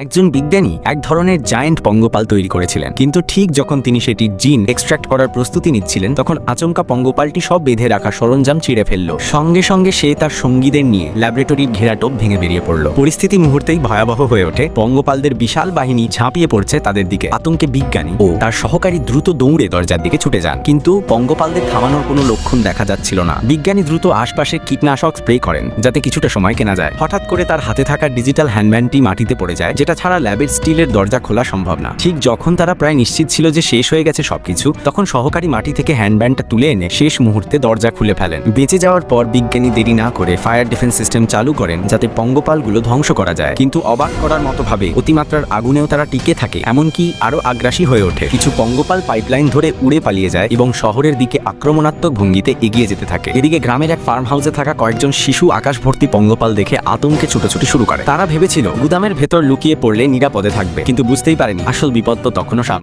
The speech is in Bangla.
একজন বিজ্ঞানী এক ধরনের জায়ান্ট পঙ্গপাল তৈরি করেছিলেন। কিন্তু ঠিক যখন তিনি সেটি জিন এক্সট্রাক্ট করার প্রস্তুতি নিচ্ছিলেন, তখন আচমকা পঙ্গপালটি সব বেঁধে রাখা সরঞ্জাম ছিঁড়ে ফেলল। সঙ্গে সঙ্গে সে তার সঙ্গীদের নিয়ে ল্যাবরেটরির ঘেরাটোপ ভেঙে বেরিয়ে পড়ল। পরিস্থিতি মুহূর্তেই ভয়াবহ হয়ে ওঠে। পঙ্গপালদের বিশাল বাহিনী ঝাঁপিয়ে পড়ছে তাদের দিকে। আতঙ্কে বিজ্ঞানী ও তার সহকারী দ্রুত দৌড়ে দরজার দিকে ছুটে যান। কিন্তু পঙ্গপালদের থামানোর কোনো লক্ষণ দেখা যাচ্ছিল না। বিজ্ঞানী দ্রুত আশপাশে কীটনাশক স্প্রে করেন, যাতে কিছুটা সময় কেনা যায়। হঠাৎ করে তার হাতে থাকা ডিজিটাল হ্যান্ডব্যান্ডটি মাটিতে পড়ে যায়, যেটা ছাড়া ল্যাবের স্টিলের দরজা খোলা সম্ভব না। ঠিক যখন তারা প্রায় নিশ্চিত ছিল যে শেষ হয়ে গেছে সবকিছু, তখন সহকারী মাটি থেকে হ্যান্ডব্যান্ডটা তুলে এনে শেষ মুহূর্তে দরজা খুলে ফেলেন। বেঁচে যাওয়ার পর বিজ্ঞানী দেরি না করে ফায়ার ডিফেন্স সিস্টেম চালু করেন, যাতে পঙ্গপালগুলো ধ্বংস করা যায়। কিন্তু অবাক করার মতো ভাবে অতিমাত্রার আগুনেও তারা টিকে থাকে, এমনকি আরও আগ্রাসী হয়ে ওঠে। কিছু পঙ্গপাল পাইপলাইন ধরে উড়ে পালিয়ে যায় এবং শহরের দিকে আক্রমণাত্মক ভঙ্গিতে এগিয়ে যেতে থাকে। এদিকে গ্রামের এক ফার্ম হাউসে থাকা কয়েকজন শিশু আকাশ ভর্তি পঙ্গপাল দেখে আতঙ্কে ছুটোছুটি শুরু করে। তারা ভেবেছিল, গুদামের ভেতর লুকিয়ে পড়লে নিরাপদে থাকবে। কিন্তু বুঝতেই পারেনি আসল বিপদ তো তখনও সামনে।